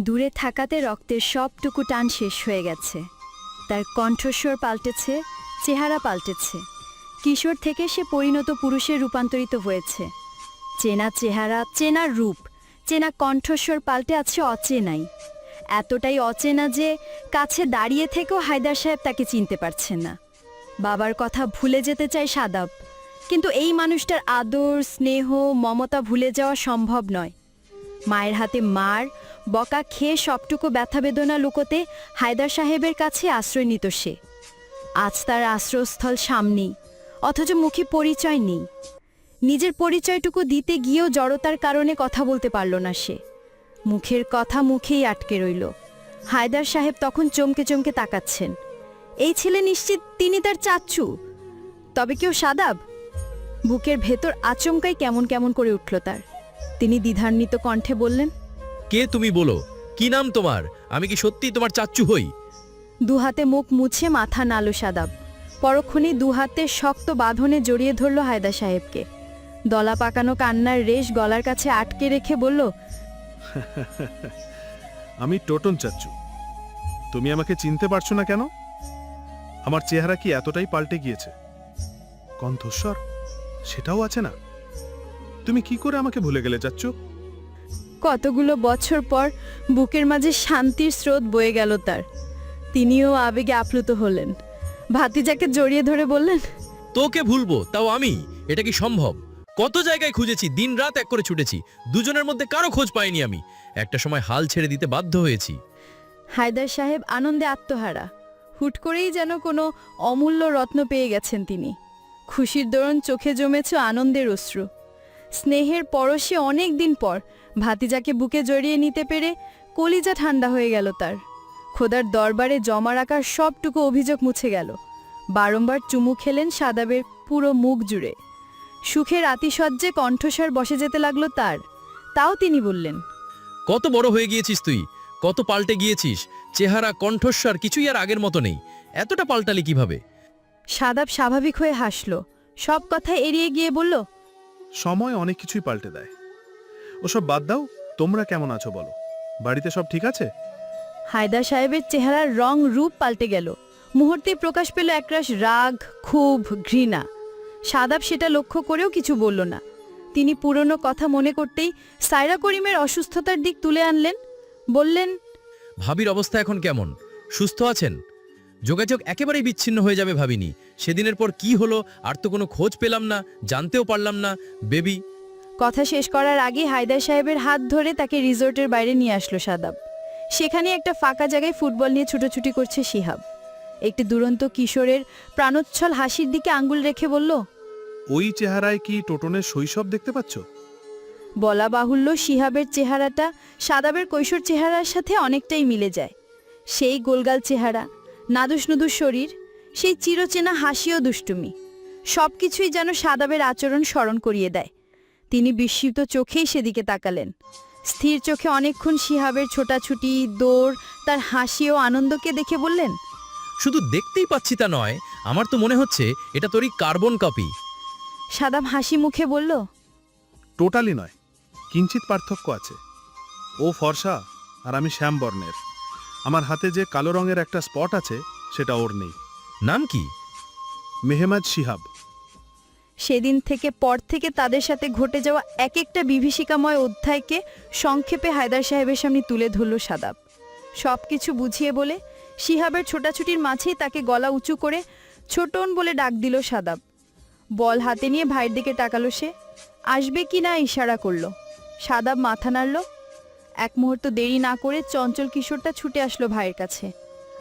দূরে থাকাতে রক্তের সবটুকু টান শেষ হয়ে গেছে। তার কণ্ঠস্বর পাল্টেছে, চেহারা পাল্টেছে। কিশোর থেকে সে পরিণত পুরুষে রূপান্তরিত হয়েছে। চেনা চেহারা, চেনা রূপ, চেনা কণ্ঠস্বর পাল্টে আছে অচেনাই। এতটাই অচেনা যে কাছে দাঁড়িয়ে থেকেও হায়দার সাহেব তাকে চিনতে পারছেন না। বাবার কথা ভুলে যেতে চায় সাদাব। কিন্তু এই মানুষটার আদর, স্নেহ, মমতা ভুলে যাওয়া সম্ভব নয়। মায়ের হাতে মার বকা খেয়ে সবটুকু ব্যথা বেদনা লুকোতে হায়দার সাহেবের কাছে আশ্রয় নিত সে। আজ তার আশ্রয়স্থল সামনেই, অথচ মুখে পরিচয় নেই। নিজের পরিচয়টুকু দিতে গিয়েও জড়তার কারণে কথা বলতে পারল না সে। মুখের কথা মুখেই আটকে রইল। হায়দার সাহেব তখন চমকে চমকে তাকাচ্ছেন। এই ছেলে নিশ্চিত তিনি তার চাচ্ছু তবে কেউ সাদাব? বুকের ভেতর আচমকাই কেমন কেমন করে উঠল তার। তিনি দ্বিধান্বিত কণ্ঠে বললেন কে তুমি বলো? কি নাম তোমার? আমি কি সত্যি তোমার চাচ্চু হই? দুহাতে মুখ মুছে মাথা নালো সাদাব। পরক্ষণেই দুহাতে শক্ত বাঁধনে জড়িয়ে ধরল হায়দা সাহেবকে। দলা পাকানো কান্নার রেশ গলার কাছে আটকে রেখে বলল আমি টোটন চাচ্চু। তুমি আমাকে চিনতে পারছ না কেন? আমার চেহারা কি এতটাই পাল্টে গিয়েছে? কণ্ঠস্বর সেটাও আছে না? তুমি কি করে আমাকে ভুলে গেলে চাচ্চু? কতগুলো বছর পর বুকের মাঝে শান্তির স্রোত বয়ে গেল তার। তিনিও আবেগে আপ্লুত হলেন। ভাতিজাকে জড়িয়ে ধরে বললেন তোকে ভুলবো তাও আমি? এটা কি সম্ভব? কত জায়গায় খুঁজেছি দিন রাত এক করে ছুটেছি দুজনের মধ্যে কারও খোঁজ পাইনি আমি। একটা সময় হাল ছেড়ে দিতে বাধ্য হয়েছি। হায়দার সাহেব আনন্দে আত্মহারা। হুট করেই যেন কোনো অমূল্য রত্ন পেয়ে গেছেন তিনি। খুশির দরুন চোখে জমেছে আনন্দের অশ্রু। স্নেহের পরশে অনেক দিন পর ভাতিজাকে বুকে জড়িয়ে নিতে পেরে কলিজা ঠান্ডা হয়ে গেল তার। খোদার দরবারে জমা রাখার সবটুকু অভিযোগ মুছে গেল। বারংবার চুমু খেলেন সাদাবের পুরো মুখ জুড়ে। সুখের আতিশয্যে কণ্ঠস্বর বসে যেতে লাগল তার। তাও তিনি বললেন কত বড় হয়ে গিয়েছিস তুই কত পাল্টে গিয়েছিস চেহারা কণ্ঠস্বর কিছুই আর আগের মতো নেই এতটা পাল্টালি কীভাবে? সাদাব স্বাভাবিক হয়ে হাসল সব কথা এড়িয়ে গিয়ে বলল সময় অনেক কিছুই পাল্টে দেয়। ওসব বাদ দাও তোমরা কেমন আছো বলো? বাড়িতে সব ঠিক আছে? হায়দা সাহেবের চেহারার রং রূপ পাল্টে গেল। মুহূর্তে প্রকাশ পেল একরাশ রাগ ক্ষোভ ঘৃণা। সাদাব সেটা লক্ষ্য করেও কিছু বলল না। তিনি পুরনো কথা মনে করতেই সায়রা করিমের অসুস্থতার দিক তুলে আনলেন। বললেন ভাবির অবস্থা এখন কেমন? সুস্থ আছেন? যোগাযোগ একেবারেই বিচ্ছিন্ন হয়ে যাবে ভাবিনি। সেদিনের পর কি হলো? আর তো কোনো খোঁজ পেলাম না জানতেও পারলাম না। বেবি। কথা শেষ করার আগে হায়দার সাহেবের হাত ধরে তাকে রিসোর্টের বাইরে নিয়ে আসলো সাদাব। সেখানে একটা ফাঁকা জায়গায় ফুটবল নিয়ে ছুটোছুটি করছে শিহাব। একটি দুরন্ত কিশোরের প্রাণোচ্ছল হাসির দিকে আঙ্গুল রেখে বলল ওই চেহারায় কি টোটনের শৈশব দেখতে পাচ্ছ? বলা বাহুল্য শিহাবের চেহারাটা সাদাবের কৈশোর চেহারার সাথে অনেকটাই মিলে যায়। সেই গোলগাল চেহারা নাদুস নুদুস শরীর সেই চিরচেনা হাসি ও দুষ্টুমি। সব কিছুই যেন সাদাবের আচরণ স্মরণ করিয়ে দেয়। তিনি বিস্মিত চোখেই সেদিকে তাকালেন। স্থির চোখে অনেকক্ষণ শিহাবের ছোটাছুটি দৌড় তার হাসি ও আনন্দকে দেখে বললেন শুধু দেখতেই পাচ্ছি তা নয় আমার তো মনে হচ্ছে এটা তোরই কার্বন কপি। সাদাব হাসি মুখে বলল টোটালি নয় কিঞ্চিত পার্থক্য আছে। ও ফর্সা আর আমি শ্যাম বর্ণের আমার হাতে যে কালো রঙের একটা স্পট আছে সেটা ওর নেই। নাম কি? মেহমাদ শিহাব। সেদিন থেকে পর থেকে তাদের সাথে ঘটে যাওয়া এক একটা বিভীষিকাময় অধ্যায়কে সংক্ষেপে হায়দার সাহেবের সামনে তুলে ধরল সাদাব। সব কিছু বুঝিয়ে বলে শিহাবের ছোটাছুটির মাঝেই তাকে গলা উঁচু করে ছোটন বলে ডাক দিল সাদাব। বল হাতে নিয়ে ভাইয়ের দিকে তাকালো সে। আসবে কি না ইশারা করল। সাদাব মাথা নাড়ল। এক মুহূর্ত দেরি না করে চঞ্চল কিশোরটা ছুটে আসলো ভাইয়ের কাছে।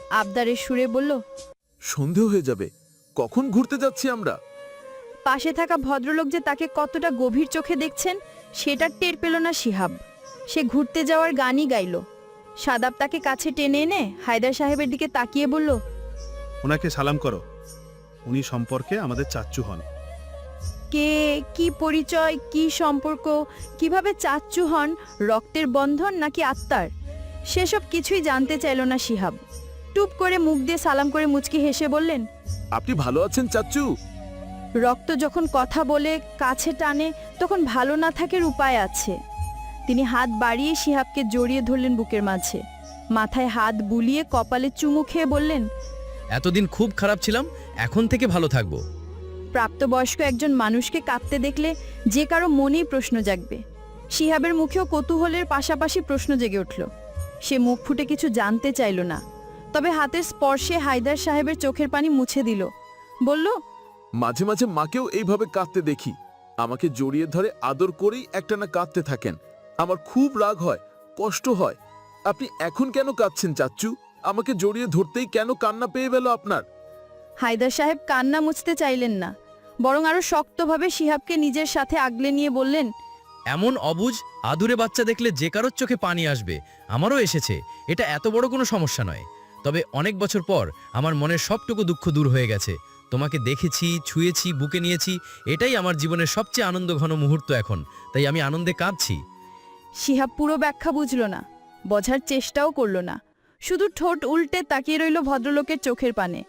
আবদারের সুরে বলল সন্ধে হয়ে যাবে। কখন ঘুরতে যাচ্ছি আমরা? পাশে থাকা ভদ্রলোক যে তাকে কতটা গভীর চোখে দেখছেন সেটা টের পেল না শিহাব। সে ঘুরতে যাওয়ার গানই গাইল। সাদাব তাকে কাছে টেনে এনে হায়দার সাহেবের দিকে তাকিয়ে বলল ওনাকে সালাম করো। উনি সম্পর্কে আমাদের চাচ্চু হন। কে কি পরিচয় কি সম্পর্ক কীভাবে চাচ্চু হন রক্তের বন্ধন নাকি আত্মার? সেসব কিছুই জানতে চাইল না শিহাব। টুপ করে মুখ দিয়ে সালাম করে মুচকি হেসে বললেন আপনি ভালো আছেন চাচ্চু রক্ত যখন কথা বলে কাছে টানে তখন ভালো না থাকার উপায় আছে। তিনি হাত বাড়িয়ে শিহাবকে জড়িয়ে ধরলেন বুকের মাঝে। মাথায় হাত বুলিয়ে কপালে চুমু খেয়ে বললেন এতদিন খুব খারাপ ছিলাম এখন থেকে ভালো থাকব। প্রাপ্তবয়স্ক একজন মানুষকে কাঁদতে দেখলে যে কারও মনেই প্রশ্ন জাগবে। শিহাবের মুখেও কৌতূহলের পাশাপাশি প্রশ্ন জেগে উঠল। সে মুখ ফুটে কিছু জানতে চাইল না। তবে হাতের স্পর্শে হায়দার সাহেবের চোখের পানি মুছে দিল। বলল মাঝে মাঝে মাকেও এইভাবে কাঁদতে দেখি। আমাকে জড়িয়ে ধরে আদর করেই একটানা কাঁদতে থাকেন। আমার খুব রাগ হয় কষ্ট হয়। আপনি এখন কেন কাঁদছেন চাচ্চু? আমাকে জড়িয়ে ধরতেই কেন কান্না পেয়ে গেল আপনার? হায়দার সাহেব কান্না মুছতে চাইলেন না বরং আরও শক্তভাবে শিহাবকে নিজের সাথে আগলে নিয়ে বললেন এমন অবুঝ আদুরে বাচ্চা দেখলে যে কারোর চোখে পানি আসবে আমারও এসেছে। এটা এত বড় কোনো সমস্যা নয়। তবে অনেক বছর পর আমার মনের সবটুকু দুঃখ দূর হয়ে গেছে। তোমাকে দেখেছি ছুঁয়েছি বুকে নিয়েছি এটাই আমার জীবনের সবচেয়ে আনন্দ ঘন মুহূর্ত এখন। তাই আমি আনন্দে কাঁদছি। শিহাব পুরো ব্যাখ্যা বুঝল না বোঝার চেষ্টাও করল না। শুধু ঠোঁট উল্টে তাকিয়ে রইল ভদ্রলোকের চোখের পানে।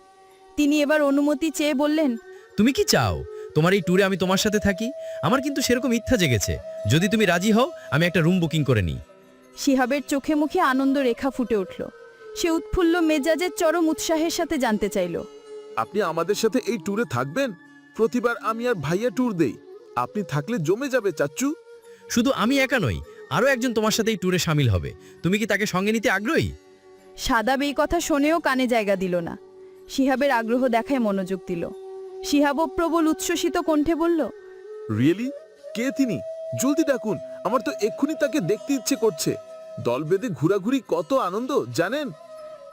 তিনি এবার অনুমতি চেয়ে বললেন তুমি কি চাও? তোমার এই ট্যুরে আমি তোমার সাথে থাকি? আমার কিন্তু সেরকম ইচ্ছা জেগেছে। যদি তুমি রাজি হও আমি একটা রুম বুকিং করে নিই। শিহাবের চোখে মুখে আনন্দ রেখা ফুটে উঠল। সে উৎফুল্ল মেজাজের চরম উৎসাহের সাথে জানতে চাইল। আপনি আমাদের সাথে এই ট্যুরে থাকবেন? প্রতিবার আমি আর ভাইয়া ট্যুর দেই। আপনি থাকলে জমে যাবে চাচ্চু। শুধু আমি একা নই আরও একজন তোমার সাথে এই ট্যুরে সামিল হবে। তুমি কি তাকে সঙ্গে নিতে আগ্রহী? সাদাব এই কথা শোনেও কানে জায়গা দিল না। শিহাবের আগ্রহ দেখায় মনোযোগ দিল। শিহাবও প্রবল উচ্ছ্বসিত কণ্ঠে বলল রিয়েলি কে তিনি? জলদি ডাকুন। আমার তো এক্ষুনি তাকে দেখতে ইচ্ছে করছে। দল বেঁধে ঘোরাঘুরি কত আনন্দ জানেন?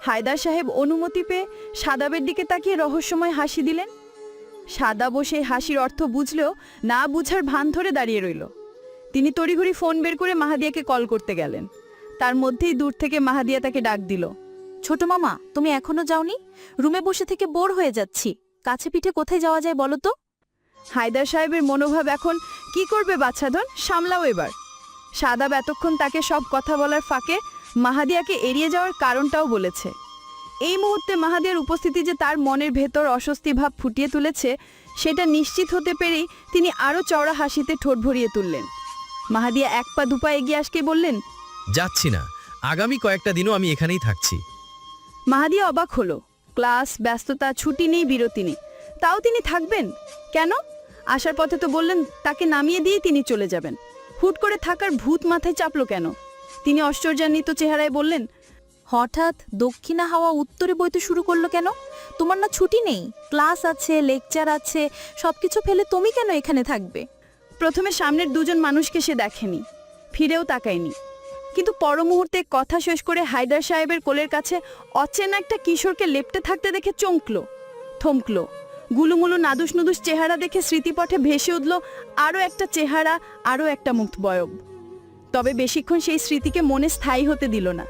হায়দার সাহেব অনুমতি পেয়ে সাদাবের দিকে তাকিয়ে রহস্যময় হাসি দিলেন। সাদাবও সেই হাসির অর্থ বুঝলেও না বুঝার ভান ধরে দাঁড়িয়ে রইল। তিনি তড়িঘড়ি ফোন বের করে মাহাদিয়াকে কল করতে গেলেন। তার মধ্যেই দূর থেকে মাহাদিয়া তাকে ডাক দিল, ছোট মামা, তুমি এখনও যাওনি? রুমে বসে থেকে বোর হয়ে যাচ্ছি। কাছে পিঠে কোথায় যাওয়া যায় বলো তো? হায়দার সাহেবের মনোভাব এখন কি করবে বাচ্চাধন, সামলাও এবার। সাদাব এতক্ষণ তাকে সব কথা বলার ফাঁকে মাহাদিয়াকে এড়িয়ে যাওয়ার কারণটাও বলেছে। এই মুহূর্তে মাহাদিয়ার উপস্থিতি যে তার মনের ভেতর অস্বস্তি ভাব ফুটিয়ে তুলেছে সেটা নিশ্চিত হতে পেরেই তিনি আরও চওড়া হাসিতে ঠোঁট ভরিয়ে তুললেন। মাহাদিয়া এক পা দুপা এগিয়ে আসকে বললেন যাচ্ছি না। আগামী কয়েকটা দিনও আমি এখানেই থাকছি। মাহাদিয়া অবাক হলো। ক্লাস ব্যস্ততা ছুটি নেই বিরতি নেই। তাও তিনি থাকবেন? কেন? আসার পথে তো বললেন তাকে নামিয়ে দিয়ে তিনি চলে যাবেন। হুট করে থাকার ভূত মাথায় চাপলো কেন? তিনি আশ্চর্যান্বিত চেহারায় বললেন, হঠাৎ দক্ষিণা হাওয়া উত্তরে বইতে শুরু করল কেন? তোমার না ছুটি নেই, ক্লাস আছে, লেকচার আছে, সবকিছু ফেলে তুমি কেন এখানে থাকবে? প্রথমে সামনের দুজন মানুষকে সে দেখেনি, ফিরেও তাকায়নি। কিন্তু পর মুহূর্তে কথা শেষ করে হায়দার সাহেবের কোলের কাছে অচেনা একটা কিশোরকে লেপটে থাকতে দেখে চমকলো, থমকলো। গুলুমুলু নাদুস নুদুস চেহারা দেখে স্মৃতিপথে ভেসে উঠল আরও একটা চেহারা, আরও একটা মুক্ত বয়ব তবে বেশিক্ষণ সেই স্মৃতিকে মনে স্থায়ী হতে দিল না।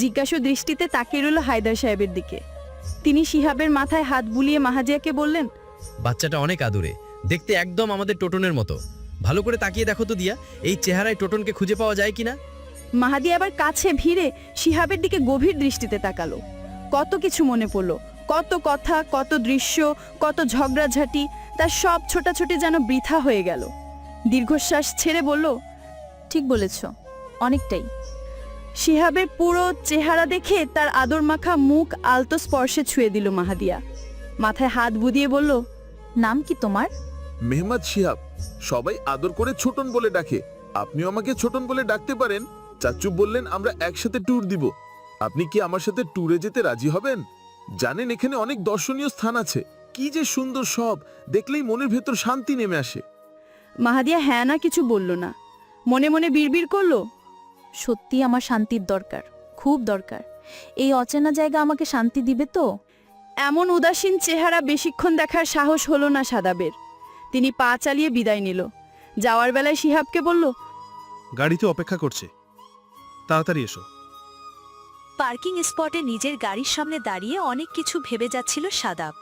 জিজ্ঞাসু দৃষ্টিতে তাকিয়ে রইল হায়দার সাহেবের দিকে। তিনি শিহাবের মাথায় হাত বুলিয়ে মাহাজিয়াকে বললেন বাচ্চাটা অনেক আদুরে দেখতে একদম আমাদের টোটনের মতো। ভালো করে তাকিয়ে দেখো তো দিয়া এই চেহারায় টোটনকে খুঁজে পাওয়া যায় কিনা? মাহাদি আবার কাছে ভিড়ে শিহাবের দিকে গভীর দৃষ্টিতে তাকালো। কত কিছু মনে পড়ল কত কথা কত দৃশ্য কত ঝগড়াঝাটি তার সব ছোটাছুটি যেন বৃথা হয়ে গেল। দীর্ঘশ্বাস ছেড়ে বলল ঠিক বলেছ অনেকটাই। শিহাবের পুরো চেহারা দেখে তার আদর মাখা মুখ আলতো স্পর্শে ছুঁয়ে দিল মাহাদিয়া। মাথায় হাত বুদিয়ে বলল নাম কি তোমার? মেহমাদ শিহাব সবাই আদর করে ছোটন বলে ডাকে। আপনিও আমাকে ছোটন বলে ডাকতে পারেন। চাচু বললেন আমরা একসাথে ট্যুর দিব। আপনি কি আমার সাথে ট্যুরে যেতে রাজি হবেন? জানেন এখানে অনেক দর্শনীয় স্থান আছে। কি যে সুন্দর সব দেখলেই মনের ভেতর শান্তি নেমে আসে। মাহাদিয়া হ্যাঁ না কিছু বলল না। মনে মনে বিড়বিড় করল? সত্যি আমার শান্তির দরকার খুব দরকার। এই অচেনা জায়গা আমাকে শান্তি দিবে তো? এমন উদাসীন চেহারা বেশিক্ষণ দেখার সাহস হলো না সাদাবের। তিনি পা চালিয়ে বিদায় নিল। যাওয়ার বেলায় শিহাবকে বলল গাড়িতে অপেক্ষা করছে। তাড়াতাড়ি এসো। পার্কিং স্পটে নিজের গাড়ির সামনে দাঁড়িয়ে অনেক কিছু ভেবে যাচ্ছিল সাদাব।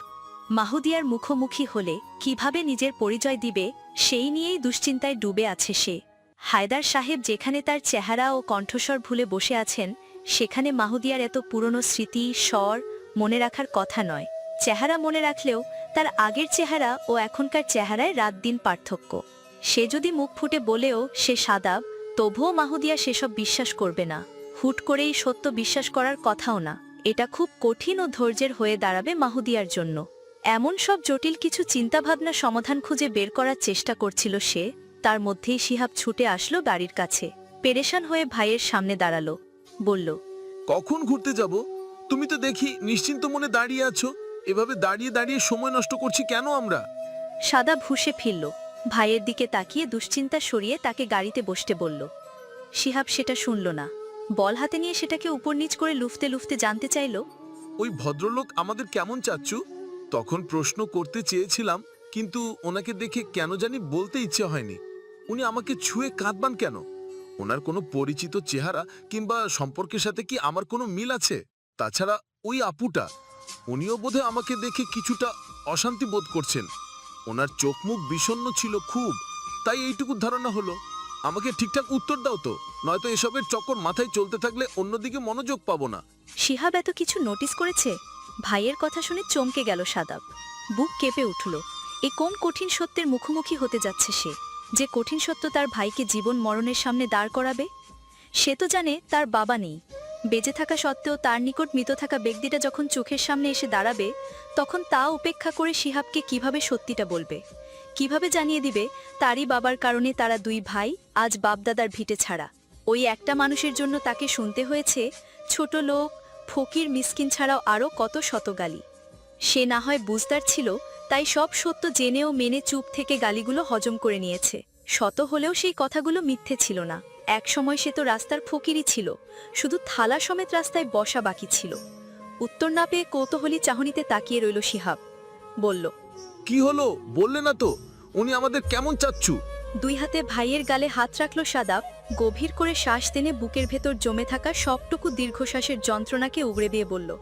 মাহুদিয়ার মুখোমুখি হলে কীভাবে নিজের পরিচয় দিবে সেই নিয়েই দুশ্চিন্তায় ডুবে আছে সে। হায়দার সাহেব যেখানে তার চেহারা ও কণ্ঠস্বর ভুলে বসে আছেন, সেখানে মাহুদিয়ার এত পুরনো স্মৃতি, স্বর মনে রাখার কথা নয়। চেহারা মনে রাখলেও তার আগের চেহারা ও এখনকার চেহারায় রাত দিন পার্থক্য। সে যদি মুখ ফুটে বলেও সে সাদাব তবুও মাহুদিয়া সেসব বিশ্বাস করবে না। হুট করেই সত্য বিশ্বাস করার কথাও না। এটা খুব কঠিন ও ধৈর্যের হয়ে দাঁড়াবে মাহুদিয়ার জন্য। এমন সব জটিল কিছু চিন্তাভাবনা সমাধান খুঁজে বের করার চেষ্টা করছিল সে। তার মধ্যেই শিহাব ছুটে আসলো গাড়ির কাছে। পেরেশান হয়ে ভাইয়ের সামনে দাঁড়াল। বলল কখন ঘুরতে যাব? তুমি তো দেখি নিশ্চিন্ত মনে দাঁড়িয়ে আছো। এভাবে দাঁড়িয়ে দাঁড়িয়ে সময় নষ্ট করছি কেন আমরা? সাদা ভুসে ফিরল। ভাইয়ের দিকে তাকিয়ে দুশ্চিন্তা সরিয়ে তাকে গাড়িতে বসতে বলল শিহাব সেটা শুনল না। বল হাতে নিয়ে সেটাকে উপর নিচ করে লুফতে লুফতে জানতে চাইল? ওই ভদ্রলোক আমাদের কেমন চাচ্ছু তখন প্রশ্ন করতে চেয়েছিলাম কিন্তু ওনাকে দেখে কেন জানি বলতে ইচ্ছে হয়নি। উনি আমাকে ছুঁয়ে কাঁদবান কেন? ওনার কোনো পরিচিত চেহারা কিংবা সম্পর্কের সাথে কি আমার কোনো মিল আছে? তাছাড়া ওই আপুটা, উনিও বোধহয় আমাকে দেখে কিছুটা অশান্তি বোধ করছেন। ওনার চোখ মুখ বিষণ্ণ ছিল খুব, তাই এইটুকু ধারণা হলো। আমাকে ঠিকঠাক উত্তর দাও তো, নয়তো এসবের চক্কর মাথায় চলতে থাকলে অন্যদিকে মনোযোগ পাবো না। শিহাব এত কিছু নোটিস করেছে? ভাইয়ের কথা শুনে চমকে গেল সাদাব। বুক কেঁপে উঠল। এ কোন কঠিন সত্যের মুখোমুখি হতে যাচ্ছে সে? যে কঠিন সত্য তার ভাইকে জীবন মরণের সামনে দাঁড় করাবে? সে তো জানে তার বাবা নেই। বেঁচে থাকা সত্ত্বেও তার নিকট মৃত থাকা ব্যক্তিটা যখন চোখের সামনে এসে দাঁড়াবে, তখন তা উপেক্ষা করে শিহাবকে কীভাবে সত্যিটা বলবে? কীভাবে জানিয়ে দিবে, তারই বাবার কারণে তারা দুই ভাই আজ বাপদাদার ভিটে ছাড়া। ওই একটা মানুষের জন্য তাকে শুনতে হয়েছে, ছোট লোক, ফকির, মিসকিন ছাড়াও আরও কত শতগালি। সে না হয় বুঝদার ছিল তাই সব সত্য জেনেও মেনে চুপ থেকে গালিগুলো হজম করে নিয়েছে। শত হলেও সেই কথাগুলো মিথ্যে ছিল না। এক সময় সে তো রাস্তার ফকিরই ছিল শুধু থালা সমেত রাস্তায় বসা বাকি ছিল। উত্তর না পেয়ে কৌতূহলী চাহনিতে তাকিয়ে রইল শিহাব। বলল কি হলো? বললে না তো। উনি আমাদের কেমন চাচ্ছু? দুই হাতে ভাইয়ের গালে হাত রাখল সাদাব গভীর করে শ্বাস টেনে বুকের ভেতর জমে থাকা সবটুকু দীর্ঘশ্বাসের যন্ত্রণাকে উগড়ে দিয়ে বলল